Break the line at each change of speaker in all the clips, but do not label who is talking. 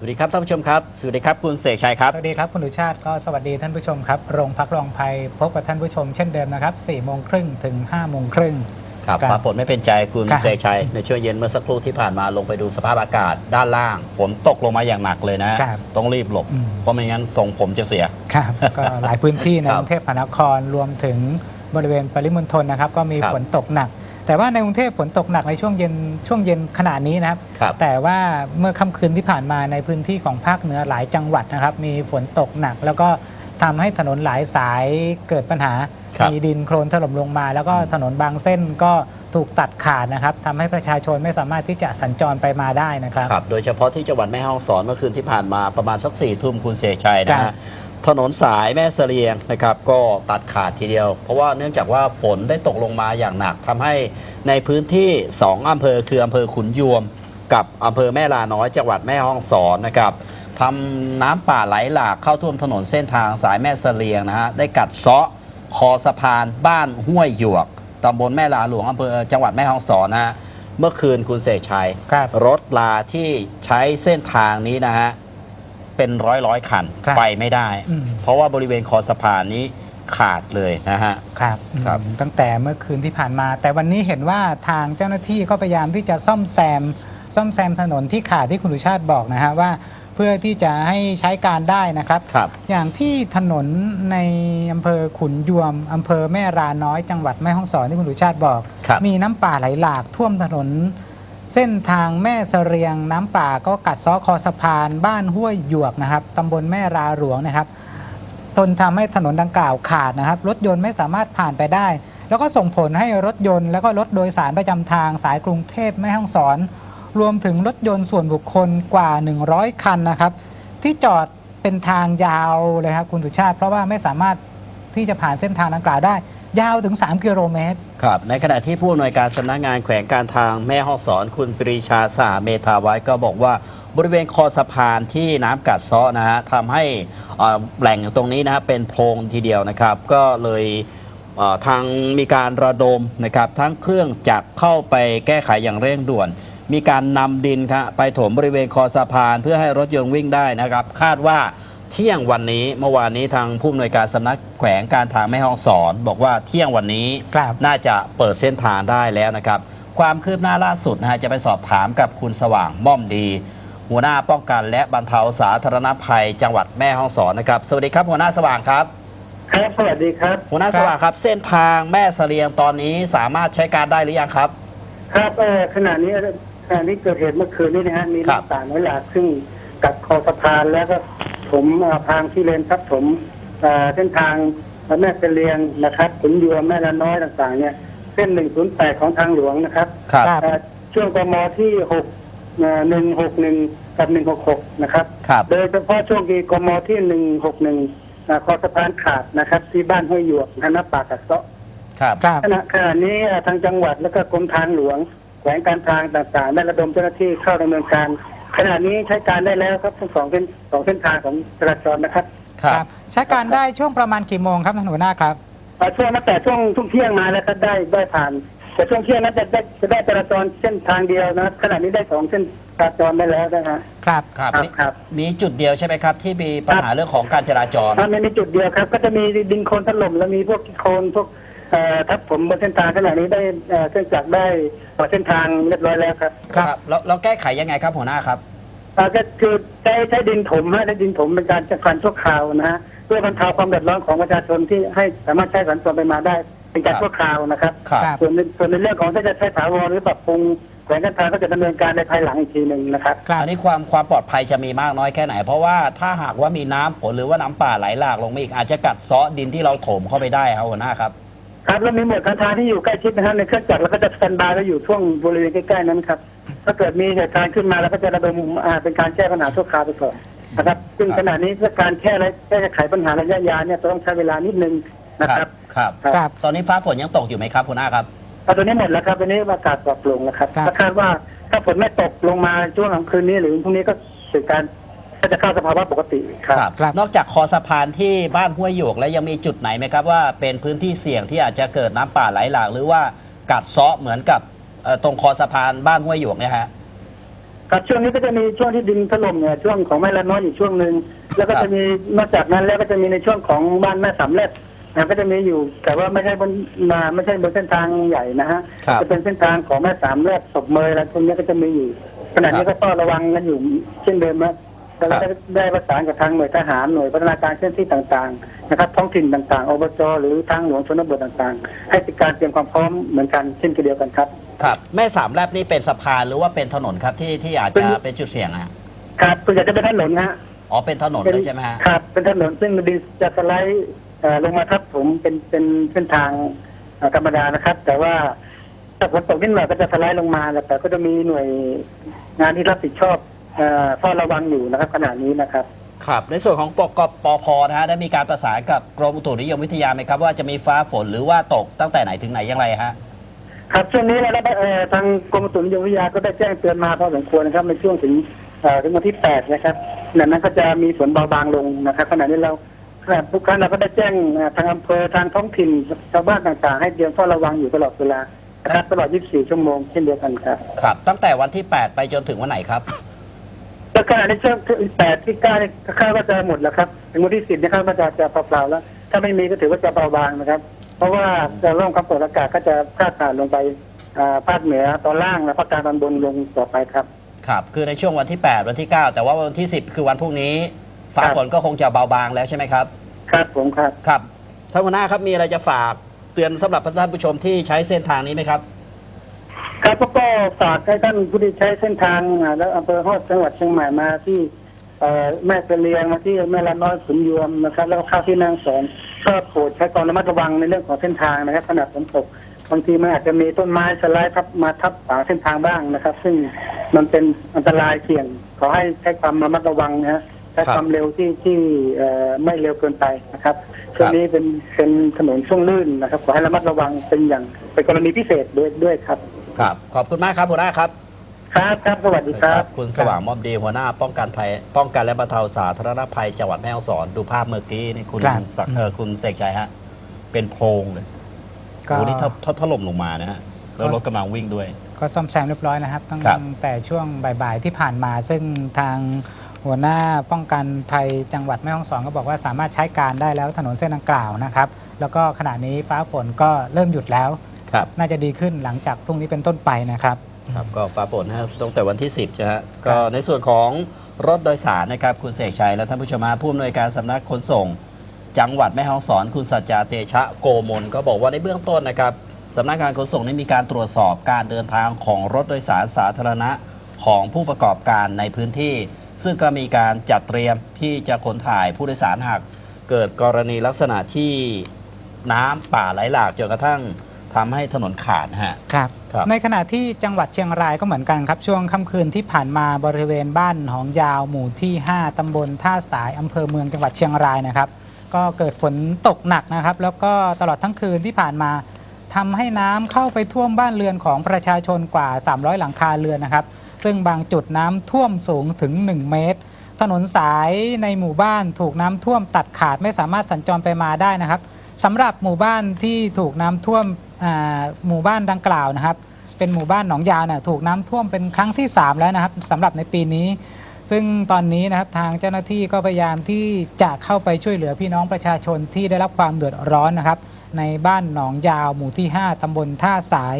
สวัสดีครับท่านผู้ชมครับ สวัสดีครับคุณเสกชัยครับ
สวัสดีครับคุณดุชาติก็สวัสดีท่านผู้ชมครับ โรงพักรองภัยพบกับท่านผู้ชมเช่นเดิมนะครับ4โมงครึ่งถึง5โมงครึ่ง
ครับ
ครับ
ฟ้าฝนไม่เป็นใจคุณ
ครับ
เสกชัย ในช่วงเย็นเมื่อสักครู่ที่ผ่านมาลงไปดูสภาพอากาศด้านล่าง ฝนตกลงมาอย่างหนักเลยนะ
ครับ
ต้องรีบหลบ
อืม
เพราะไม่งั้นทรงผมจะเสีย
ครับ ก็หลายพื้นที่ใน
ครับ
กรุงเทพมหานครรวมถึงบริเวณปริมณฑลนะครับ ก็มี
ครับ
ฝนตกหนัก แต่ว่าในกรุงเทพฝนตกหนักในช่วงเย็นช่วงเย็นขนาดนี้นะครับ
ครับ
แต่ว่าเมื่อค่ำคืนที่ผ่านมาในพื้นที่ของภาคเหนือหลายจังหวัดนะครับ มีฝนตกหนัก แล้วก็ทำให้ถนนหลายสายเกิดปัญหา
ครับ
มีดินโคลนถล่มลงมา แล้วก็ถนนบางเส้นก็ถูกตัดขาดนะครับทำให้ประชาชนไม่สามารถที่จะสัญจรไปมาได้นะครับ
ครับ โดยเฉพาะที่จังหวัดแม่ฮ่องสอนเมื่อคืนที่ผ่านมาประมาณสักสี่ทุ่มคุณเสกชัยนะ
ครั
ฮะ
บ
ถนนสายแม่เสลียงนะครับก็ตัดขาดทีเดียว เพราะว่าเนื่องจากว่าฝนได้ตกลงมาอย่างหนักทำให้ในพื้นที่ 2อำเภอคืออำเภอขุนยวม กับอำเภอแม่ลาน้อยจังหวัดแม่ฮ่องสอนนะครับทำน้ำป่าไหลหลากเข้าท่วมถนนเส้นทางสายแม่เสลียงนะฮะได้กัดเซาะคอสะพานบ้านห้วยหยวกตำบลแม่ลาหลวงอำเภอจังหวัดแม่ฮ่องสอนนะฮะเมื่อคืนคุณเสกชัย
ครับ
รถลาที่ใช้เส้นทางนี้นะฮะ เป็นร้อยร้อยๆคัน
ครับ
ไปไม่ได้
อืม
เพราะว่าบริเวณคอสะพานนี้ขาดเลยนะฮะ
ครับ
ครับ
อืมตั้งแต่เมื่อคืนที่ผ่านมา แต่วันนี้เห็นว่าทางเจ้าหน้าที่ก็พยายามที่จะซ่อมแซม ซ่อมแซมถนนที่ขาดที่คุณดุชาติบอกนะฮะว่าเพื่อที่จะให้ใช้การได้นะครับ
ครับ
อย่างที่ถนนในอำเภอขุนยวมอำเภอแม่ราน้อยจังหวัดแม่ฮ่องสอนที่คุณดุชาติบอก
ครับ
มีน้ำป่าไหลหลากท่วมถนน เส้นทางแม่เสรียงน้ำป่าก็กัดซ้อคอสะพานบ้านห้วยหยวกนะครับตำบลแม่ราหลวงนะครับทนทำให้ถนนดังกล่าวขาดนะครับ รถยนต์ไม่สามารถผ่านไปได้ แล้วก็ส่งผลให้รถยนต์ แล้วก็รถโดยสารประจำทางสายกรุงเทพแม่ฮ่องสอน รวมถึงรถยนต์ส่วนบุคคลกว่า 100 คันนะครับ ที่จอดเป็นทางยาวเลยครับคุณสุชาติ เพราะว่าไม่สามารถที่จะผ่านเส้นทางดังกล่าวได้ ยาวถึง 3 กิโลเมตร
ครับ ในขณะที่ผู้อำนวยการสำนักงานแขวงการทางแม่ฮ่องสอนคุณปรีชาสาเมธาไว้ก็บอกว่าบริเวณคอสะพานที่น้ำกัดเซาะนะฮะทำให้เอ่อแหล่งตรงนี้นะฮะเป็นโพรงทีเดียวนะครับ ก็เลยเอ่อทางมีการระดมนะครับทั้งเครื่องจักรเข้าไปแก้ไขอย่างเร่งด่วน มีการนำดินครับไปถมบริเวณคอสะพานเพื่อให้รถยนต์วิ่งได้นะครับ คาดว่า เที่ยงวันนี้เมื่อวานนี้ทางผู้อำนวยการสำนักแขวงการทางแม่ฮ่องสอน บอกว่าเที่ยงวันนี้
ครับ
น่าจะเปิดเส้นทางได้แล้วนะครับ ความคืบหน้าล่าสุดนะฮะจะไปสอบถามกับคุณสว่างม่อมดี หัวหน้าป้องกันและบรรเทาสาธารณภัย จังหวัดแม่ฮ่องสอนนะครับสวัสดีครับหัวหน้าสว่างครับ
ครับสวัสดีครับ
หัวหน้าสว่างครับ เส้นทางแม่เสลียงตอนนี้สามารถใช้การได้หรือยังครับ
ครับเอ่อขณะนี้ขณะนี้เกิดเหตุเมื่อคืนนี้นะฮะมี
ครับ
น้ำป่าไหลหลากซึ่งกัดคอสะพานแล้วก็ ถมเอ่อทางที่เลนทับถมเอ่อเส้นทางแม่เสลียงนะครับขุนยวมแม่ละน้อยต่างๆเนี่ยเส้น 108 ของทางหลวงนะครับ
ครับ
ครับ
เอ่อช่วงกมที่ 6 161 กับ 166 นะครับ
ครับ
โดยเฉพาะช่วงที่กมที่ 161อ่าคอสะพานขาดนะครับ ที่บ้านห้วยหยวกนะน้ำป่ากัดเซาะ
ครับ
ครับ
ขณะขณะนี้เอ่อทางจังหวัดและก็กรมทางหลวงแขวงการทางต่างๆได้ระดมเจ้าหน้าที่เข้าดำเนินการ ขณะนี้ใช้การได้แล้วครับทั้งสองเส้นสองเส้นทางของจราจรนะครับ
ครับ
ใช้การได้ช่วงประมาณกี่โมงครับท่านหัวหน้าครับ
เอ่อช่วงตั้งแต่ช่วงทุ่งเที่ยงมาแล้วก็ได้ได้ผ่าน แต่ช่วงเที่ยงนั้นจะได้จะได้จราจรเส้นทางเดียวนะครับขณะนี้ได้สองเส้นจราจรได้แล้วนะฮะ
ครับ
ครับ
ครับ
มี
ครับ
มีจุดเดียวใช่ไหมครับ ที่มีปัญหาเรื่องของการจราจร
ถ้าไม่มีจุดเดียวครับ ก็จะมีดินโคลนถล่มแล้วมีพวกโคลนพวก เอ่อทับผมบนเส้นทางขณะนี้ได้เอ่อเครื่องจักรได้ต่อเส้นทางเรียบร้อยแล้วครับ
ครับ
แล้วแล้วแก้ไขยังไงครับหัวหน้าครับ
อ่าก็คือใช้ใช้ดินถมฮะใช้ดินถมเป็นการจัดการชั่วคราวนะฮะเพื่อบรรเทาความเดือดร้อนของประชาชนที่ให้สามารถใช้สัญจรไปมาได้เป็นการ
ครับ
ชั่วคราวนะครับ
ครับ
ครับ
ส่วนในส่วนในเรื่องของถ้าจะใช้ถาวรหรือปรับปรุงแขวงการทางก็จะดำเนินการในภายหลังอีกทีหนึ่งนะครับ
ครับ
อันนี้ความความปลอดภัยจะมีมากน้อยแค่ไหน เพราะว่าถ้าหากว่ามีน้ำฝนหรือว่าน้ำป่าไหลหลากลงมาอีกอาจจะกัดเซาะดินที่เราถมเข้าไปได้ครับหัวหน้าครับ
ครับแล้วมีหมวดการทางที่อยู่ใกล้ชิดนะฮะในเครื่องจักรเราก็จะสแตนบายไว้อยู่ช่วงบริเวณใกล้ๆนั้นครับถ้าเกิดมีเหตุการณ์ขึ้นมาเราก็จะระดมอ่าเป็นการแก้ปัญหาชั่วคราวไปก่อนนะครับ ซึ่ง
ครับ
ขณะนี้เพื่อการแก้และแก้ไขปัญหาระยะยาวเนี่ยต้องใช้เวลานิดนึงนะครับ
ครับ
ครับ
ตอนนี้ฟ้าฝนยังตกอยู่ไหมครับหัวหน้าครับ
เอาตัวนี้หมดแล้วครับตัวนี้อากาศปลอดโปร่งนะครับ
ครับ
ก็คาดว่าถ้าฝนไม่ตกลงมาช่วงกลางคืนนี้หรือพรุ่งนี้ก็ถึงการ ก็จะเข้าสภาวะปกติครับ
ครับ
นอกจากคอสะพานที่บ้านห้วยหยวกแล้วยังมีจุดไหนไหมครับว่าเป็นพื้นที่เสี่ยงที่อาจจะเกิดน้ำป่าไหลหลากหรือว่ากัดเซาะเหมือนกับเอ่อตรงคอสะพานบ้านห้วยหยวกเนี่ยฮะ
ครับช่วงนี้ก็จะมีช่วงที่ดินถล่มเนี่ยช่วงของแม่ละน้อยอยู่ช่วงหนึ่งแล้วก็
ครับ
จะมีนอกจากนั้นแล้วก็จะมีในช่วงของบ้านแม่สามเล็ดนะก็จะมีอยู่ แต่ว่าไม่ใช่บนมาไม่ใช่บนเส้นทางใหญ่นะฮะ
ครับ
จะเป็นเส้นทางของแม่สามเล็ดศพเมยอะไรพวกนี้ก็จะมีอยู่ขณะนี้
ครั
ก็
บ
เฝ้าระวังกันอยู่เช่นเดิมนะ แต่
ครั
ก็
บ
ได้ประสานกับทางหน่วยทหารหน่วยพัฒนาการเคลื่อนที่ต่างๆนะครับ ท้องถิ่นต่างๆอบจหรือทางหลวงชนบทต่างๆ ให้เป็นการเตรียมความพร้อมเหมือนกันเช่นเดียวกันครับ
ครับ แม่สามแลบนี่เป็นสะพานหรือว่าเป็นถนนครับที่ที่อาจจะเป็นจุดเสี่ยงอะฮะ
ครับส่วนใหญ่จะเป็นถนนฮะ
อ๋อเป็นถนนเลยใช่ไหมฮะ
ครับเป็นถนนซึ่งดินจะสไลด์เอ่อลงมาทับผมเป็นเป็นเส้นทางเอ่อธรรมดานะครับ แต่ว่าถ้าฝนตกนิดหน่อยก็จะสไลด์ลงมาแต่ก็จะมีหน่วยงานที่รับผิดชอบ เอ่อเฝ้าระวังอยู่นะครับขณะนี้นะครับ
ครับ ในส่วนของปกปพนะฮะได้มีการประสานกับกรมอุตุนิยมวิทยาไหมครับ ว่าจะมีฟ้าฝนหรือว่าตกตั้งแต่ไหนถึงไหนอย่างไรฮะ
ครับช่วงนี้เราได้เอ่อทางกรมอุตุนิยมวิทยาก็ได้แจ้งเตือนมาพอสมควรนะครับในช่วงถึงเอ่อถึงวันที่8นะครับขณะนั้นก็จะมีฝนเบาบางลงนะครับขณะนี้เราขณะทุกครั้งเราก็ได้แจ้งเอ่อทางอำเภอทางท้องถิ่นชาวบ้านต่างๆ ให้เตรียมเฝ้าระวังอยู่ตลอดเวลานะครับตลอด 24 ชั่วโมงเช่นเดียวกันครับ
ครับ ตั้งแต่วันที่ 8 ไปจนถึงวันไหนครับ
แล้วขณะในช่วงที่8ที่9นี่ก็คาดว่าจะหมดแล้วครับถึงวันที่10นี่คาดว่าจะจะเปล่าๆแล้ว ถ้าไม่มีก็ถือว่าจะเบาบางนะครับ เพราะว่าจะร่องความกดอากาศก็จะพาดผ่านลงไปอ่าภาคเหนือตอนล่างและภาคกลางตอนบนลงต่อไปครับ
ครับ คือในช่วงวันที่ 8 วันที่ 9 แต่ว่าวันที่ 10 คือวันพรุ่งนี้ฟ้า
ครับ
ฝนก็คงจะเบาบางแล้วใช่ไหมครับ
ครับผมครับ
ครับท่านหัวหน้าครับมีอะไรจะฝากเตือนสำหรับท่านผู้ชมที่ใช้เส้นทางนี้ไหมครับ
ครับก็ฝากให้ท่านผู้ที่ใช้เส้นทางอ่าแล้วอำเภอฮอดจังหวัดเชียงใหม่มาที่เอ่อแม่เสลียงมาที่แม่ละน้อยขุนยวมนะครับ แล้วก็เข้าที่นางสอนก็โปรดใช้ความระมัดระวังในเรื่องของเส้นทางนะครับขณะฝนตกบางทีมันอาจจะมีต้นไม้สไลด์ทับมาทับขวางเส้นทางบ้างนะครับ ซึ่งมันเป็นอันตรายเสี่ยง ขอให้ใช้ความระมัดระวังนะฮะใช้
ครับ
ความเร็วที่ที่เอ่อไม่เร็วเกินไปนะครับช่วงนี้เป็นเป็นถนนช่วงลื่นนะครับ ขอให้ระมัดระวังเป็นอย่างเป็นกรณีพิเศษด้วยด้วยครับ
ครับ ขอบคุณมากครับหัวหน้าครับ
ครับครับสวัสดีครับ
คุณสว่างมอมดีหัวหน้า ป้องกันภัย ป้องกันและบรรเทาสาธารณภัยจังหวัดแม่ฮ่องสอนดูภาพเมื่อกี้นี่คุณ
ครับ
ศักดิ์เออคุณเสกชัยฮะ เป็นโพรงเลย
ก็
โอ้นี่ถ้าถ้าถล่มลงมานะฮะ แล้วรถกำลังวิ่งด้วย
ก็ซ่อมแซมเรียบร้อยนะครับตั้ง
ครับ
แต่ช่วงบ่ายๆที่ผ่านมา ซึ่งทางหัวหน้าป้องกันภัยจังหวัดแม่ฮ่องสอนก็บอกว่าสามารถใช้การได้แล้วถนนเส้นดังกล่าวนะครับ แล้วก็ขณะนี้ฟ้าฝนก็เริ่มหยุดแล้ว
ครับ
น่าจะดีขึ้นหลังจากพรุ่งนี้เป็นต้นไปนะครับ
ครับก็ฟ้าฝนนะฮะตั้งแต่วันที่ 10ใช่ฮะก็ในส่วนของรถโดยสารนะครับคุณเสกชัยและท่านผู้ชมฮะผู้อำนวยการสำนักขนส่ง จังหวัดแม่ฮ่องสอนคุณสัจจาเตชะโกมลก็บอกว่าในเบื้องต้นนะครับสำนักงานขนส่งได้มีการตรวจสอบการเดินทางของรถโดยสารสาธารณะของผู้ประกอบการในพื้นที่ ซึ่งก็มีการจัดเตรียมที่จะขนถ่ายผู้โดยสารหากเกิดกรณีลักษณะที่น้ำป่าไหลหลากจนกระทั่ง ทำให้ถนนขาดนะฮะ
ครับ
ครับ
ในขณะที่จังหวัดเชียงรายก็เหมือนกันครับ ช่วงค่ำคืนที่ผ่านมาบริเวณบ้านหนองยาวหมู่ที่ 5ตำบลท่าสายอำเภอเมืองจังหวัดเชียงรายนะครับ ก็เกิดฝนตกหนักนะครับ แล้วก็ตลอดทั้งคืนที่ผ่านมาทำให้น้ำเข้าไปท่วมบ้านเรือนของประชาชนกว่า 300 หลังคาเรือนนะครับ ซึ่งบางจุดน้ำท่วมสูงถึง 1 เมตร ถนนสายในหมู่บ้านถูกน้ำท่วมตัดขาดไม่สามารถสัญจรไปมาได้นะครับสำหรับหมู่บ้านที่ถูกน้ำท่วมอ่า หมู่บ้านดังกล่าวนะครับ เป็นหมู่บ้านหนองยาวเนี่ยถูกน้ำท่วมเป็นครั้งที่ 3 แล้วนะครับสำหรับในปีนี้ ซึ่งตอนนี้นะครับทางเจ้าหน้าที่ก็พยายามที่จะเข้าไปช่วยเหลือพี่น้องประชาชนที่ได้รับความเดือดร้อนนะครับ ในบ้านหนองยาว หมู่ที่ 5ตำบลท่าสาย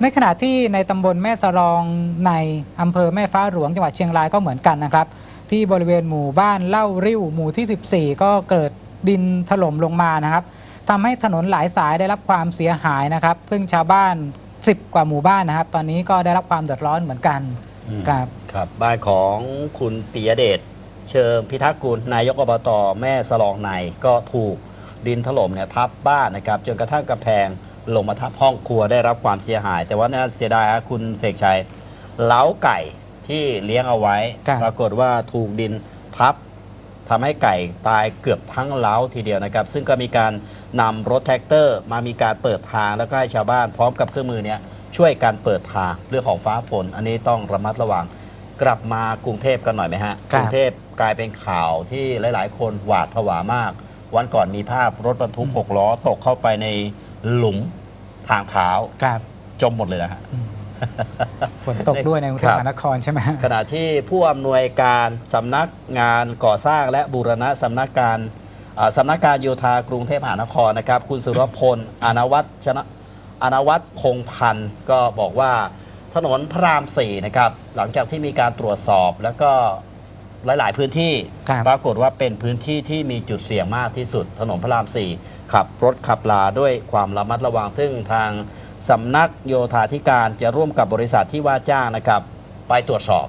ในขณะที่ในตำบลแม่สรองในอำเภอแม่ฟ้าหลวงจังหวัดเชียงรายก็เหมือนกันนะครับ ที่บริเวณหมู่บ้านเล่าริ้วหมู่ที่ 14 ก็เกิดดินถล่มลงมานะครับ ทำให้ถนนหลายสายได้รับความเสียหายนะครับ ซึ่งชาวบ้าน 10 กว่าหมู่บ้านนะครับ ตอนนี้ก็ได้รับความเดือดร้อนเหมือนกัน
อืม
ครับ
ครับ บ้านของคุณปิยเดชเชิงพิทักษ์กุลนายกอบตแม่สลองในก็ถูกดินถล่มเนี่ยทับบ้านนะครับจนกระทั่งกำแพงลงมาทับห้องครัวได้รับความเสียหาย แต่ว่าน่าเสียดายฮะคุณเสกชัยเล้าไก่ที่เลี้ยงเอาไว้
ครับ
ปรากฏว่าถูกดินทับ ทำให้ไก่ตายเกือบทั้งเล้าทีเดียวนะครับ ซึ่งก็มีการนำรถแท็กเตอร์ มามีการเปิดทางแล้วก็ให้ชาวบ้านพร้อมกับเครื่องมือเนี่ยช่วยกันเปิดทางเรื่องของฟ้าฝน อันนี้ต้องระมัดระวังกลับมากรุงเทพกันหน่อยไหมฮะ
ครั
ก
บ
รุงเทพกลายเป็นข่าวที่หลาย ๆ คนหวาดผวามาก วันก่อนมีภาพรถบรรทุกหกล้อตกเข้าไปในหลุมทางเท้า
ครับ
จมหมดเลยนะฮะ
อืม ฝนตกด้วยในกรุงเทพ
ครับ
มหานครใช่ไหม
ขณะที่ผู้อำนวยการสำนักงานก่อสร้างและบูรณะสำนักการอ่าสำนักการโยธากรุงเทพมหานครนะครับ คุณสุรพลอนวัตชนะอนวัตพงพันธ์ก็บอกว่าถนนพระรามสี่นะครับ หลังจากที่มีการตรวจสอบแล้วก็หลาย ๆ พื้นที่
ครับ
ปรากฏว่าเป็นพื้นที่ที่มีจุดเสี่ยงมากที่สุดถนนพระรามสี่ขับรถขับลาด้วยความระมัดระวังซึ่งทาง สำนักโยธาธิการจะร่วมกับบริษัทที่ว่าจ้างนะครับ ไปตรวจสอบ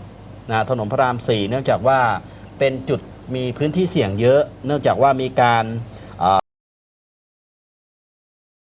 นะถนนพระรามสี่เนื่องจากว่าเป็นจุดมีพื้นที่เสี่ยงเยอะ เนื่องจากว่ามีการ